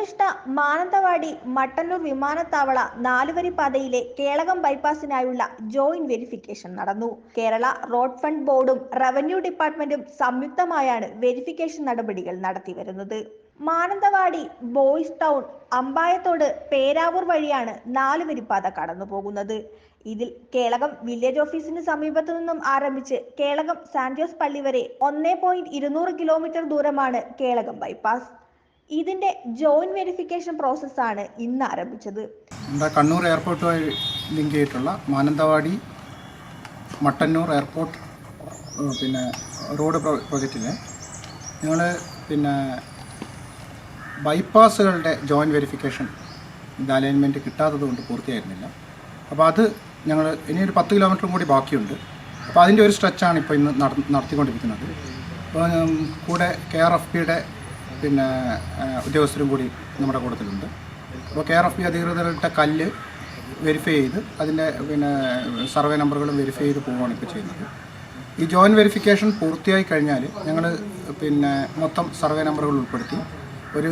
നിർദ്ദിഷ്ട മാനന്തവാടി മട്ടന്നൂർ വിമാനത്താവള നാലുവരി പാതയിലെ കേളകം ബൈപ്പാസിനായുള്ള ജോയിന്റ് വെരിഫിക്കേഷൻ നടന്നു. കേരള റോഡ് ഫണ്ട് ബോർഡും റവന്യൂ ഡിപ്പാർട്ട്മെന്റും സംയുക്തമായാണ് വെരിഫിക്കേഷൻ നടപടികൾ നടത്തിവരുന്നത്. മാനന്തവാടി ബോയ്സ് ടൗൺ അമ്പായത്തോട് പേരാവൂർ വഴിയാണ് നാലുവരി പാത കടന്നു പോകുന്നത് ഇതിൽ കേളകം വില്ലേജ് ഓഫീസിന് സമീപത്തു നിന്നും ആരംഭിച്ച് കേളകം സാന്റോസ് പള്ളി വരെ ഒന്നേ പോയിന്റ് ഇരുന്നൂറ് കിലോമീറ്റർ ദൂരമാണ് കേളകം ബൈപ്പാസ്. ഇതിന്റെ ജോയിന്റ് വെരിഫിക്കേഷൻ പ്രോസസ്സാണ് ഇന്ന് ആരംഭിച്ചത്. കണ്ണൂർ എയർപോർട്ടുമായി ലിങ്ക് ചെയ്തിട്ടുള്ള മാനന്തവാടി മട്ടന്നൂർ എയർപോർട്ട് പിന്നെ റോഡ് പ്രോജക്റ്റിന് ഞങ്ങൾ പിന്നെ ബൈപ്പാസുകളുടെ ജോയിന്റ് വെരിഫിക്കേഷൻ ഇത് അലൈൻമെന്റ് കിട്ടാത്തത് കൊണ്ട് പൂർത്തിയായിരുന്നില്ല. അപ്പോൾ അത് ഞങ്ങൾ ഇനി ഒരു പത്ത് കിലോമീറ്ററും കൂടി ബാക്കിയുണ്ട്. അപ്പോൾ അതിന്റെ ഒരു സ്ട്രെച്ചാണ് ഇപ്പോൾ ഇന്ന് നടത്തിക്കൊണ്ടിരിക്കുന്നത്. അപ്പോൾ കൂടെ കെ ആർ എഫ് പിയുടെ പിന്നെ ഉദ്യോഗസ്ഥരും കൂടി നമ്മുടെ കൂട്ടത്തിലുണ്ട്. അപ്പോൾ കെ ആർ എഫ് ബി അധികൃതരുടെ കല്ല് വെരിഫൈ ചെയ്ത് അതിന്റെ പിന്നെ സർവേ നമ്പറുകളും വെരിഫൈ ചെയ്ത് പോവുകയാണ് ഇപ്പോൾ ചെയ്യുന്നത്. ഈ ജോയിന്റ് വെരിഫിക്കേഷൻ പൂർത്തിയായി കഴിഞ്ഞാൽ ഞങ്ങൾ പിന്നെ മൊത്തം സർവേ നമ്പറുകൾ ഉൾപ്പെടുത്തി ഒരു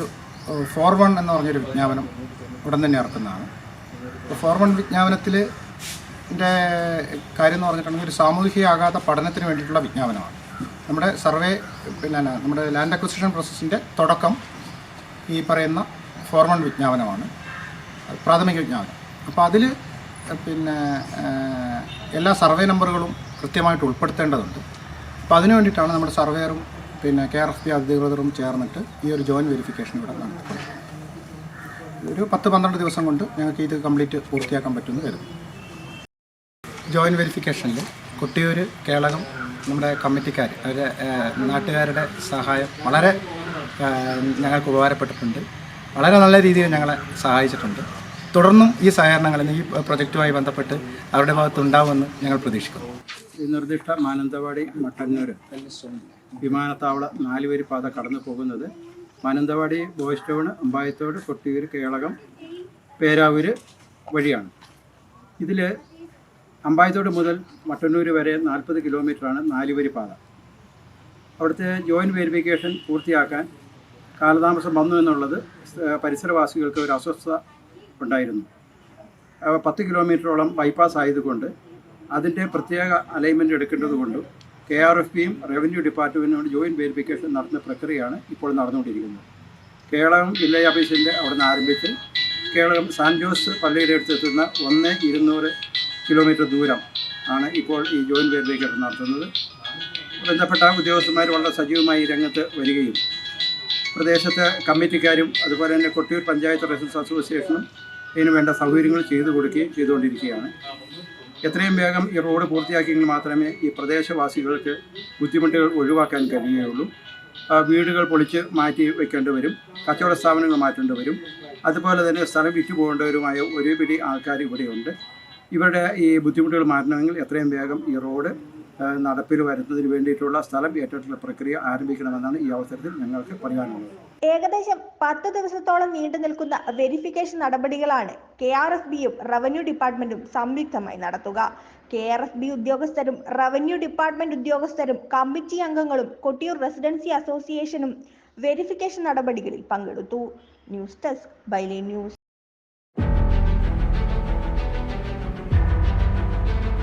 ഫോർ വൺ എന്ന് പറഞ്ഞൊരു വിജ്ഞാപനം ഉടൻ തന്നെ ഇറക്കുന്നതാണ്. ഫോർ വൺ വിജ്ഞാപനത്തിൽ കാര്യം എന്ന് പറഞ്ഞിട്ടുണ്ടെങ്കിൽ ഒരു സാമൂഹിക ആഘാത പഠനത്തിന് വേണ്ടിയിട്ടുള്ള വിജ്ഞാപനമാണ്. നമ്മുടെ സർവേ പിന്നെ നമ്മുടെ ലാൻഡ് അക്വിസിഷൻ പ്രോസസ്സിന്റെ തുടക്കം ഈ പറയുന്ന ഫോർമൽ വിജ്ഞാപനമാണ്. പ്രാഥമിക വിജ്ഞാപനം. അപ്പോൾ അതിൽ പിന്നെ എല്ലാ സർവേ നമ്പറുകളും കൃത്യമായിട്ട് ഉൾപ്പെടുത്തേണ്ടതുണ്ട്. അപ്പോൾ അതിനു വേണ്ടിയിട്ടാണ് നമ്മുടെ സർവേയറും പിന്നെ കെ ആർ എഫ് പി അധികൃതരും ചേർന്നിട്ട് ഈ ഒരു ജോയിന്റ് വെരിഫിക്കേഷൻ ഇവിടെ ഒരു പത്ത് പന്ത്രണ്ട് ദിവസം കൊണ്ട് ഞങ്ങൾക്ക് ഇത് കംപ്ലീറ്റ് പൂർത്തിയാക്കാൻ പറ്റുമെന്ന് കരുതുന്നു. ജോയിന്റ് വെരിഫിക്കേഷനിൽ കൊട്ടിയൂർ കേളകം നമ്മുടെ കമ്മിറ്റിക്കാർ അവർ നാട്ടുകാരുടെ സഹായം വളരെ ഞങ്ങൾക്ക് ഉപകാരപ്പെട്ടിട്ടുണ്ട്. വളരെ നല്ല രീതിയിൽ ഞങ്ങളെ സഹായിച്ചിട്ടുണ്ട്. തുടർന്നും ഈ സഹകരണങ്ങൾ ഈ പ്രൊജക്റ്റുമായി ബന്ധപ്പെട്ട് അവരുടെ ഭാഗത്തുണ്ടാവുമെന്ന് ഞങ്ങൾ പ്രതീക്ഷിക്കുന്നു. നിർദ്ദിഷ്ട മാനന്തവാടി മട്ടന്നൂർ വിമാനത്താവള നാലുവരി പാത കടന്നു പോകുന്നത് മാനന്തവാടി ബോയ്സ് ടൗൺ അമ്പായത്തോട് കൊട്ടിയൂർ കേളകം പേരാവൂര് വഴിയാണ്. ഇതിൽ അമ്പായത്തോട് മുതൽ മട്ടന്നൂർ വരെ നാൽപ്പത് കിലോമീറ്ററാണ് നാലുവരി പാത. അവിടുത്തെ ജോയിന്റ് വെരിഫിക്കേഷൻ പൂർത്തിയാക്കാൻ കാലതാമസം വന്നു എന്നുള്ളത് പരിസരവാസികൾക്ക് ഒരു അസ്വസ്ഥത ഉണ്ടായിരുന്നു. പത്ത് കിലോമീറ്ററോളം ബൈപ്പാസ് ആയതുകൊണ്ട് അതിന്റെ പ്രത്യേക അലൈൻമെന്റ് എടുക്കേണ്ടതുകൊണ്ടും കെ ആർ എഫ് പിയും റവന്യൂ ഡിപ്പാർട്ട്മെന്റിനോട് ജോയിന്റ് വെരിഫിക്കേഷൻ നടത്തുന്ന പ്രക്രിയയാണ് ഇപ്പോൾ നടന്നുകൊണ്ടിരിക്കുന്നത്. കേരളം വില്ലേജ് ഓഫീസിന്റെ അവിടെ നിന്ന് ആരംഭിച്ച് കേരളം സാൻ ജോസ് പള്ളിയുടെ അടുത്തെത്തുന്ന ഒന്ന് ഇരുന്നൂറ് കിലോമീറ്റർ ദൂരം ആണ് ഇപ്പോൾ ഈ ജോയിന്റ് വെരിഫിക്കേഷൻ നടത്തുന്നത്. ബന്ധപ്പെട്ട ഉദ്യോഗസ്ഥന്മാർ വളരെ സജീവമായി രംഗത്ത് വരികയും പ്രദേശത്തെ കമ്മിറ്റിക്കാരും അതുപോലെ തന്നെ കൊട്ടിയൂർ പഞ്ചായത്ത് റെസിഡൻസ് അസോസിയേഷനും ഇതിന് വേണ്ട സൗകര്യങ്ങൾ ചെയ്തു കൊടുക്കുകയും ചെയ്തുകൊണ്ടിരിക്കുകയാണ്. എത്രയും വേഗം ഈ റോഡ് പൂർത്തിയാക്കിയെങ്കിൽ മാത്രമേ ഈ പ്രദേശവാസികൾക്ക് ബുദ്ധിമുട്ടുകൾ ഒഴിവാക്കാൻ കഴിയുകയുള്ളൂ. വീടുകൾ പൊളിച്ച് മാറ്റി വെക്കേണ്ടി വരും. കച്ചവട സ്ഥാപനങ്ങൾ മാറ്റേണ്ടി വരും. അതുപോലെ തന്നെ സ്ഥലം വിറ്റു പോകേണ്ടവരുമായ ഒരു പിടി ആൾക്കാർ ഇവിടെയുണ്ട്. ഇവരുടെ ഈ ബുദ്ധിമുട്ടുകൾ മാറ്റണമെങ്കിൽ എത്രയും വേഗം ഈ റോഡ് നടപ്പിൽ വരുന്നതിന് വേണ്ടിയിട്ടുള്ള സ്ഥലം ഏറ്റെടുത്തുള്ള പ്രക്രിയ ആരംഭിക്കണമെന്നാണ് ഈ അവസരത്തിൽ ഞങ്ങൾക്ക് പറയാനുള്ളത്. ഏകദേശം പത്ത് ദിവസത്തോളം നീണ്ടു നിൽക്കുന്ന വെരിഫിക്കേഷൻ നടപടികളാണ് കെ ആർ എഫ് ബിയും റവന്യൂ ഡിപ്പാർട്ട്മെന്റും സംയുക്തമായി നടത്തുക. കെ ആർ എഫ് ബി ഉദ്യോഗസ്ഥരും റവന്യൂ ഡിപ്പാർട്ട്മെന്റ് ഉദ്യോഗസ്ഥരും കമ്മിറ്റി അംഗങ്ങളും കൊട്ടിയൂർ റെസിഡൻസി അസോസിയേഷനും വെരിഫിക്കേഷൻ നടപടികളിൽ പങ്കെടുത്തു. ന്യൂസ് ഡെസ്ക് ബൈലി ന്യൂസ്.